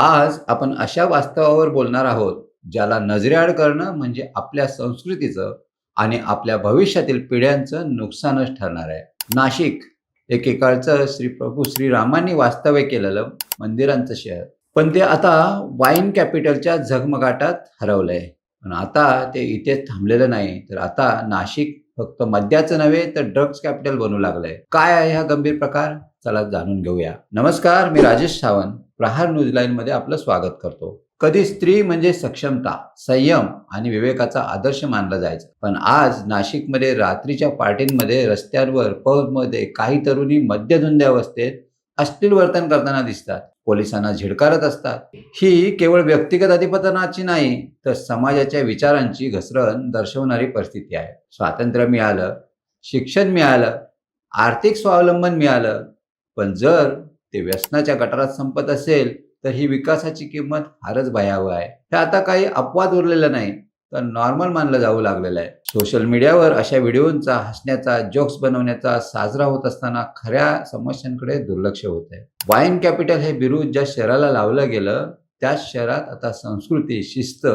आज आपण अशा वास्तवावर बोलणार आहोत ज्याला नजरेआड करणं म्हणजे आपल्या संस्कृतीचं आणि आपल्या भविष्यातील पिढ्यांचं नुकसानच ठरणार आहे. नाशिक एकेकाळचं श्री प्रभू श्रीरामांनी वास्तव्य केलेलं मंदिरांचं शहर. पण ते आता वाईन कॅपिटलच्या झगमगाटात हरवलंय. पण आता ते इथेच थांबलेलं नाही. तर आता नाशिक फक्त मद्याचं नव्हे तर ड्रग्ज कॅपिटल बनू लागलंय. काय आहे हा गंभीर प्रकार? चला जाणून घेऊया. नमस्कार मी राजेश सावंत. प्रहार न्यूज लाईन मध्ये आपलं स्वागत करतो. कधी स्त्री म्हणजे सक्षमता संयम आणि विवेकाचा आदर्श मानला जायचा. पण आज नाशिकमध्ये रात्रीच्या पार्टींमध्ये रस्त्यांवर पबमध्ये काही तरुणी मद्यधुंद्या अवस्थेत अश्लील वर्तन करताना दिसतात. पोलिसांना झिडकारत असतात. ही केवळ व्यक्तिगत अधिपतनाची नाही तर समाजाच्या विचारांची घसरण दर्शवणारी परिस्थिती आहे. स्वातंत्र्य मिळालं शिक्षण मिळालं आर्थिक स्वावलंबन मिळालं पण जर ते व्यसनाच्या गटारात संपत असेल तर ही विकासाची किंमत फारच भयावह आहे. हे आता काही अपवाद उरलेला नाही. तर नॉर्मल मानलं जाऊ लागलेलं आहे. सोशल मीडियावर अशा व्हिडिओंचा हसण्याचा जोक्स बनवण्याचा साजरा होत असताना खऱ्या समस्यांकडे दुर्लक्ष होत आहे. वाईन कॅपिटल हे बिरुद ज्या शहराला लावलं गेलं त्याच शहरात आता संस्कृती शिस्त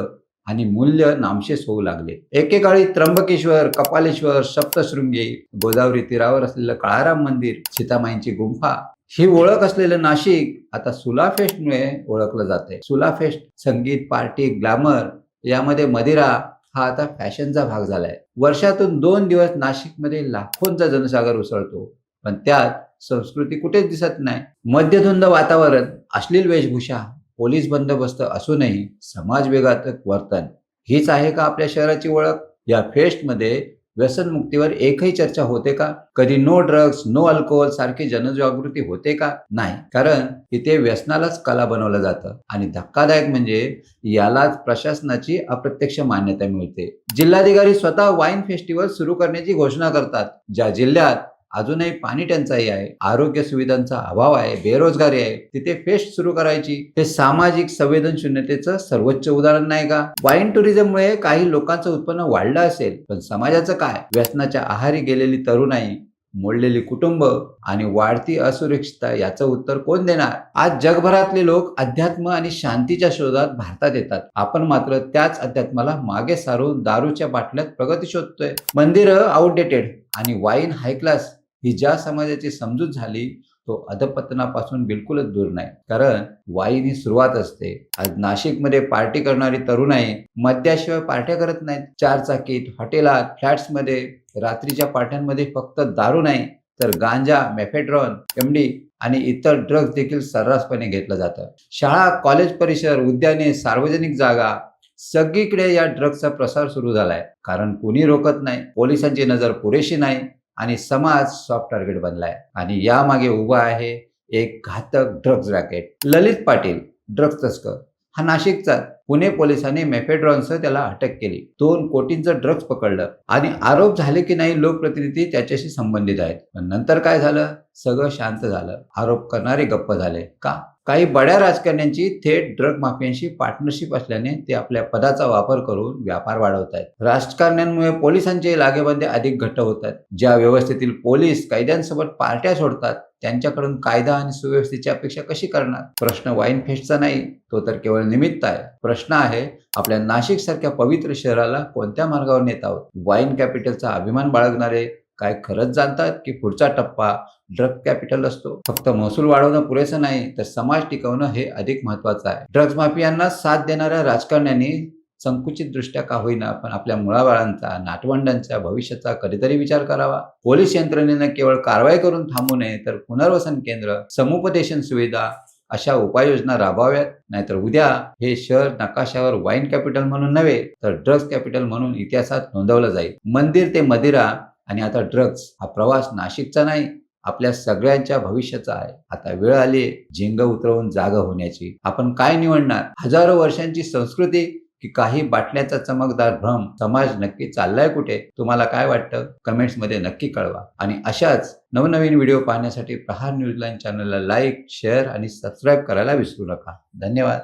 आणि मूल्य नामशेष होऊ लागले. एकेकाळी त्र्यंबकेश्वर कपालेश्वर सप्तशृंगी गोदावरी तीरावर असलेलं काळाराम मंदिर सीतामाईंची गुंफा ही ओळख असलेलं नाशिक आता सुला फेस्टमुळे ओळखलं जाते. सुला फेस्ट संगीत पार्टी ग्लॅमर यामध्ये मदिरा हा आता फॅशनचा भाग झालाय. वर्षातून दोन दिवस नाशिकमध्ये लाखोंचा जनसागर उसळतो. पण त्यात संस्कृती कुठेच दिसत नाही. मध्यधुंद वातावरण अश्लील वेशभूषा पोलीस बंदोबस्त असूनही समाज विघातक वर्तन हीच आहे का आपल्या शहराची ओळख? या फेस्टमध्ये व्यसनमुक्तीवर एकही चर्चा होते का? कधी नो ड्रग्ज नो अल्कोहोल सारखी जनजागृती होते का? नाही. कारण इथे व्यसनालाच कला बनवलं जातं. आणि धक्कादायक म्हणजे यालाच प्रशासनाची अप्रत्यक्ष मान्यता मिळते. जिल्हाधिकारी स्वतः वाईन फेस्टिवल सुरू करण्याची घोषणा करतात. ज्या जिल्ह्यात अजूनही पाणी टंचाई आहे आरोग्य सुविधांचा अभाव आहे बेरोजगारी आहे तिथे फेस्ट सुरू करायची. हे सामाजिक संवेदनशून्यतेचं सर्वोच्च उदाहरण नाही का? वाईन टुरिझममुळे काही लोकांचं उत्पन्न वाढलं असेल पण समाजाचं काय? व्यसनाच्या आहारी गेलेली तरुणाई मोडलेली कुटुंब आणि वाढती असुरक्षितता याचं उत्तर कोण देणार? आज जगभरातले लोक अध्यात्म आणि शांतीच्या शोधात भारतात येतात. आपण मात्र त्याच अध्यात्माला मागे सारून दारूच्या बाटल्यात प्रगती शोधतोय. मंदिरं आउटडेटेड आणि वाईन हाय क्लास ही ज्या समाजाची समजूत झाली तो अधपतनापासून बिलकुलच दूर नाही. कारण वाईन ही सुरुवात असते. आज नाशिकमध्ये पार्टी करणारी तरुणाई मद्याशिवाय पार्ट्या करत नाहीत. चार चाकीत हॉटेलात फ्लॅट्समध्ये रात्रीच्या पार्ट्यांमध्ये फक्त दारू नाही तर गांजा मेफेड्रॉन एमडी आणि इतर ड्रग्ज देखील सर्रासपणे घेतलं जातं. शाळा कॉलेज परिसर उद्याने सार्वजनिक जागा सगळीकडे या ड्रग्जचा प्रसार सुरू झालाय. कारण कुणी रोकत नाही पोलिसांची नजर पुरेशी नाही आणि समाज सॉफ्ट टार्गेट बनलाय. आणि यामागे उभा आहे एक घातक drugs racket Lalit Patil drugs तस्कर. हा नाशिकचा पुणे पोलिसांनी मेफेड्रॉनसह त्याला अटक केली. दोन कोटींचं ड्रग्ज पकडलं. आणि आरोप झाले की नाही लोकप्रतिनिधी त्याच्याशी संबंधित आहेत. पण नंतर काय झालं? सगळं शांत झालं. आरोप करणारे गप्प झाले. का? काही बड्या राजकारण्यांची थेट ड्रग माफियांशी पार्टनरशिप असल्याने ते आपल्या पदाचा वापर करून व्यापार वाढवत आहेत राजकारण्यांमुळे पोलिसांचे लागेबांधे अधिक घट्ट होत आहेत ज्या व्यवस्थेतील पोलीस कैद्यांसोबत पार्ट्या सोडतात त्यांच्याकडून कायदा आणि सुव्यवस्थेची अपेक्षा कशी करणार? प्रश्न वाईन फेस्टचा नाही तो तर केवळ निमित्त आहे. प्रश्न आहे आपल्या नाशिक सारख्या पवित्र शहराला कोणत्या मार्गावर नेत आहोत? वाईन कॅपिटलचा अभिमान बाळगणारे काय खरंच जाणतात की पुढचा टप्पा ड्रग कॅपिटल असतो? फक्त महसूल वाढवणं पुरेसं नाही तर समाज टिकवणं हे अधिक महत्वाचं आहे. ड्रग्ज माफियांना साथ देणाऱ्या राजकारण्यांनी संकुचित दृष्ट्या का होईना पण आपल्या मुळाबाळांचा नाटवंडांचा भविष्याचा कधीतरी विचार करावा. पोलीस यंत्रणेनं केवळ कारवाई करून थांबू नये तर पुनर्वसन केंद्र समुपदेशन सुविधा अशा उपाययोजना राबवाव्यात. नाहीतर उद्या हे शहर नकाशावर वाईन कॅपिटल म्हणून नव्हे तर ड्रग्ज कॅपिटल म्हणून इतिहासात नोंदवलं जाईल. मंदिर ते मदिरा आणि आता ड्रग्ज हा प्रवास नाशिकचा नाही आपल्या सगळ्यांच्या भविष्याचा आहे. आता वेळ आली झिंग उतरवून जागा होण्याची. आपण काय निवडणार? हजारो वर्षांची संस्कृती की काही बाटल्याचा चमकदार भ्रम समाज नक्की चाललाय कुठे? तुम्हाला काय वाटतं? कमेंट्समध्ये नक्की कळवा. आणि अशाच नवनवीन व्हिडिओ पाहण्यासाठी प्रहार न्यूजलाईन चॅनलला लाईक शेअर आणि सबस्क्राईब करायला विसरू नका. धन्यवाद.